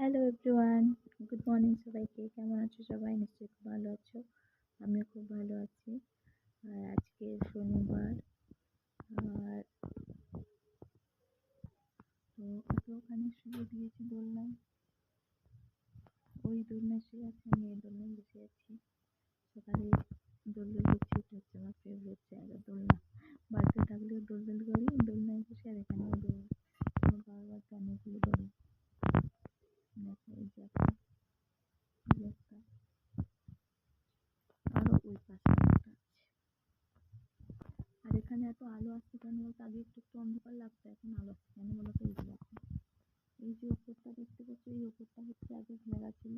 Hello everyone good morning সবাইকে। কেমন আছো সবাই? নিশ্চয়ই খুব ভালো আছো। আমিও খুব ভালো আছি। আর আজকে শনিবার। আর তো ওকে ওখানে শুয়ে দিয়েছি দোলনায় ওই দোলনায় শুয়ে আছে, আমি এই দোলনায় বসে আছি। সকালে দোল দোল করছি এটা হচ্ছে আমার ফেভারিট জায়গা, দোলনা। বাড়িতে থাকলেও দোল দোল করি দোলনায় বসে আর এখানেও দোল আমার বারবার অনেকগুলো দোল দেখো এই যে একটা এই একটা আরও ওই পাশে একটা আছে আর এখানে এত আলো আসছে কেন? বলতো আগে একটু একটু অন্ধকার লাগতো এখন আলো আসছে কেন বলতো এই যে এই যে ওপরটা দেখতে পাচ্ছ, এই ওপরটা হচ্ছে আগে ঘেরা ছিল।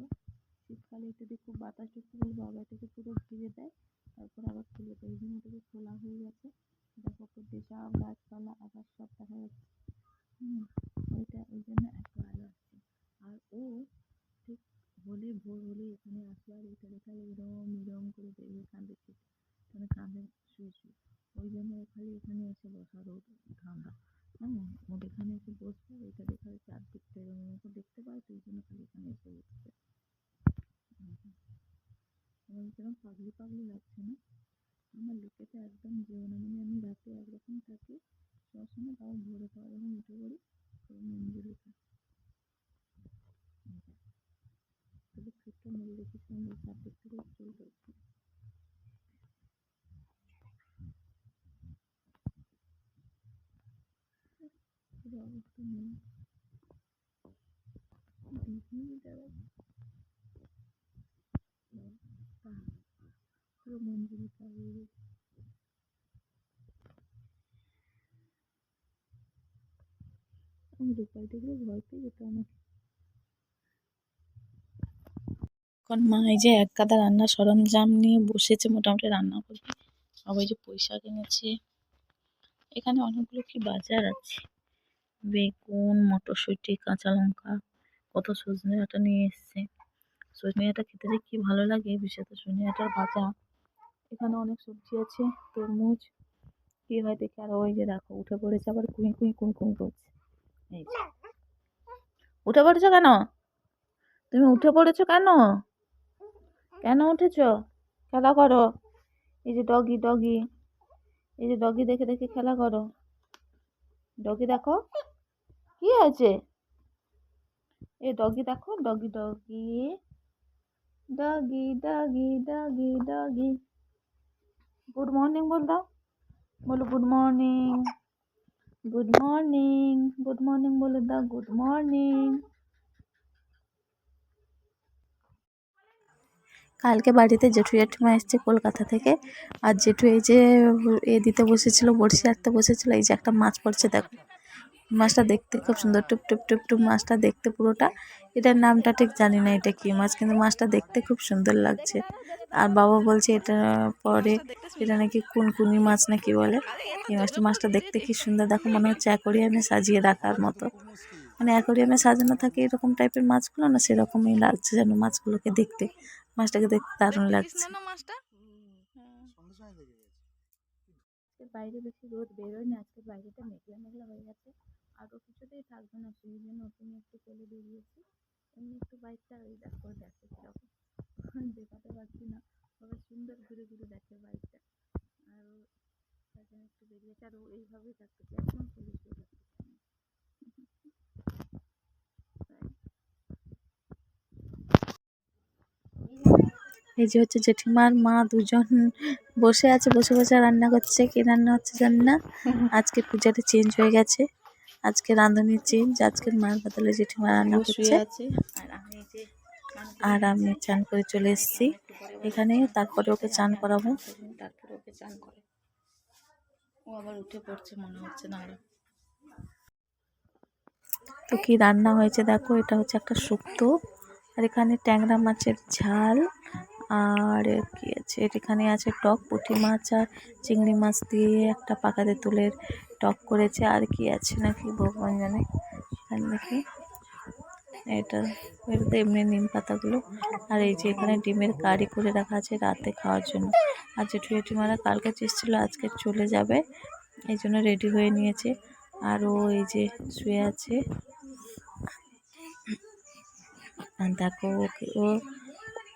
শীতকালে এটা দিয়ে খুব বাতাস ঢুকতে বলে বাবা পুরো ঘিরে দেয়, তারপর আবার খুলে দেয়। এই জন্য এটাকে খোলা হয়ে গেছে। দেখো ওপর দিয়ে সব গাছপালা, আকাশ সব দেখা যাচ্ছে। হুম, ওইটা, ওই জন্য এত আলো আসছে। আর ও ঠিক হলে ভোর হলে এখানে আসে, আর এটা দেখে এরম এরম করে বেরিয়ে কাঁদে ঠিক মানে কাঁদে শুয়ে শুয়ে। ওই জন্য খালি এখানে এসে বসা রোদ, ঠান্ডা। হ্যাঁ ওর এখানে এসে বসবে, এটা দেখে এরম এরম করে দেখতে পায় ওই জন্য খালি এখানে এসে বসছে আমার কিরম পাগলি পাগলি লাগছে না। আমার লোকেতে একদম যেও না মানে আমি রাতে একরকম থাকি। সবসময় তাও ভোরে খাওয়া যখন উঠে পড়ি তখন মঞ্জুরিটা শুধু ছোট্ট মেরে রেখেছিলাম ওই চারদিক থেকে চুল করছে পুরো অবস্থা নেই বিভিন্ন জায়গায় পুরো মঞ্জুরিটা হয়ে আমি রূপাই দেখলে ভয় পেয়ে যেত আমাকে এখন মা এই যে এক গাদা রান্নার সরঞ্জাম নিয়ে বসেছে, মোটামুটি রান্না করবে। সব ওই যে পয়সা কিনেছে এখানে অনেকগুলো কি বাজার আছে? বেগুন, মটরশুঁটি, কাঁচা লঙ্কা, কত সজনে ডাঁটা নিয়ে এসছে। সজনে ডাঁটা খেতে যে কি ভালো লাগে, বিশেষত সজনে ডাঁটার ভাজা। এখানে অনেক সবজি আছে, তরমুজ। কি হয় দেখে, আর ওই যে দেখো, উঠে পড়েছে আবার কুঁই কুঁই কুঁই কুঁই করছে। এই যে। উঠে পড়েছো কেন? তুমি উঠে পড়েছো কেন? কেন উঠেছো? খেলা করো। এই যে ডগি ডগি। এই যে ডগি দেখে দেখে খেলা করো। ডগি দেখো। কি হয়েছে? এ ডগি দেখো doggy doggy doggy doggy doggy doggy good morning বল দাও। বলো good morning good morning good morning বলে দাও গুড মর্নিং কালকে বাড়িতে জেঠু জেঠিমা এসছে কলকাতা থেকে। আর জেঠু এই যে এ দিতে বসেছিল, বড়শি আটতে বসেছিল, এই যে একটা মাছ পড়ছে দেখো। মাছটা দেখতে খুব সুন্দর টুপ টুপ টুপ টুপ মাছটা দেখতে পুরোটা। এটার নামটা ঠিক জানি না এটা কি মাছ কিন্তু মাছটা দেখতে খুব সুন্দর লাগছে। আর বাবা বলছে এটা পরে এটা নাকি কুনকুনি মাছ নাকি বলে। এই মাছটা মাছটা দেখতে কি সুন্দর দেখো মনে হচ্ছে অ্যাকোরিয়ামে সাজিয়ে রাখার মতো। মানে অ্যাকোরিয়ামে সাজানো থাকে এরকম টাইপের মাছগুলো না সেরকমই লাগছে যেন মাছগুলোকে দেখতে। মাছটাকে দেখতে দারুণ লাগছে। বাইরে বেশি রোদ বেরোয়নি আজকে বাইরেটা মেঘলা মেঘলা হয়ে গেছে। আর ও কিছুতেই থাকবে না, সেই জন্য নিয়ে একটু চলে বেরিয়েছি। এমনি একটু বাইকটা ওই দেখো, দেখে কীরকম। দেখাতে পারছি না, তবে সুন্দর ঘুরে ঘুরে দেখে বাইকটা আর তার একটু বেরিয়েছে, আর এইভাবেই থাকতে চায়, একদম চলে শুয়ে থাকতে না। এই যে হচ্ছে জেঠিমার মা দুজন বসে আছে, বসে বসে রান্না করছে। কি রান্না হচ্ছে জানি না। আজকে পূজাটা চেঞ্জ হয়ে গেছে। আজকে রাঁধুনির চেঞ্জ আজকের মার বদলে জেঠিমা রান্না করছে। আর আমি চান করে চলে এসেছি। এখানে তারপরে ওকে চান করাবো। তারপরে ওকে চান করে। ও আবার উঠে পড়ছে মনে হচ্ছে না তো কি রান্না হয়েছে দেখো এটা হচ্ছে একটা শুক্তো। আর এখানে ট্যাংরা মাছের ঝাল। আর কি আছে? এখানে আছে টক, পুঁটি মাছ আর চিংড়ি মাছ দিয়ে একটা পাকাতে তেঁতুলের টক করেছে। আর কি আছে নাকি ভগবান জানে? এখানে নাকি এটা এটাতে এমনি নিম পাতাগুলো। আর এই যে এখানে ডিমের কারি করে রাখা আছে রাতে খাওয়ার জন্য। আর জেঠু জেঠিমারা কালকে এসেছিল আজকে চলে যাবে। এই জন্য রেডি হয়ে নিয়েছে। আর ও এই যে শুয়ে আছে। দেখো ও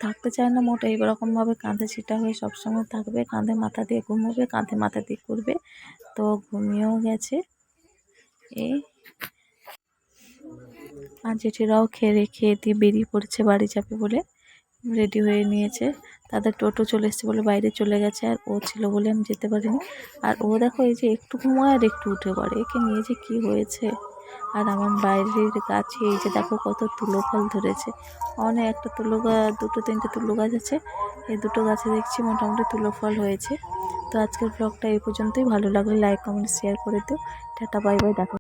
থাকতে চায় না মোটে এরকমভাবে কাঁধে ছিটা হয়ে সবসময় থাকবে, কাঁধে মাথা দিয়ে ঘুমোবে, কাঁধে মাথা দিয়ে করবে। তো ঘুমিয়েও গেছে। এই। আর জেঠিরাও খেয়ে খেয়ে দিয়ে বেরিয়ে পড়েছে বাড়ি যাবে বলে, রেডি হয়ে নিয়েছে। তাদের টোটো চলে এসছে বলে বাইরে চলে গেছে, আর ও ছিল বলে আমি যেতে পারিনি। আর ও দেখো এই যে একটু ঘুমোয় আর একটু উঠে পড়ে, একে নিয়ে যে কী হয়েছে? আর আমার বাইরের গাছে এই যে দেখো কত তুলো ফল ধরেছে। অনেক একটা তুলো গাছ দুটো, তিনটে তুলো গাছ আছে। এই দুটো গাছে দেখছি মোটামুটি তুলো ফল হয়েছে। তো আজকের ব্লগটা এই পর্যন্তই। ভালো লাগলে লাইক কমেন্ট শেয়ার করে দিও। টাটা বাই বাই দেখো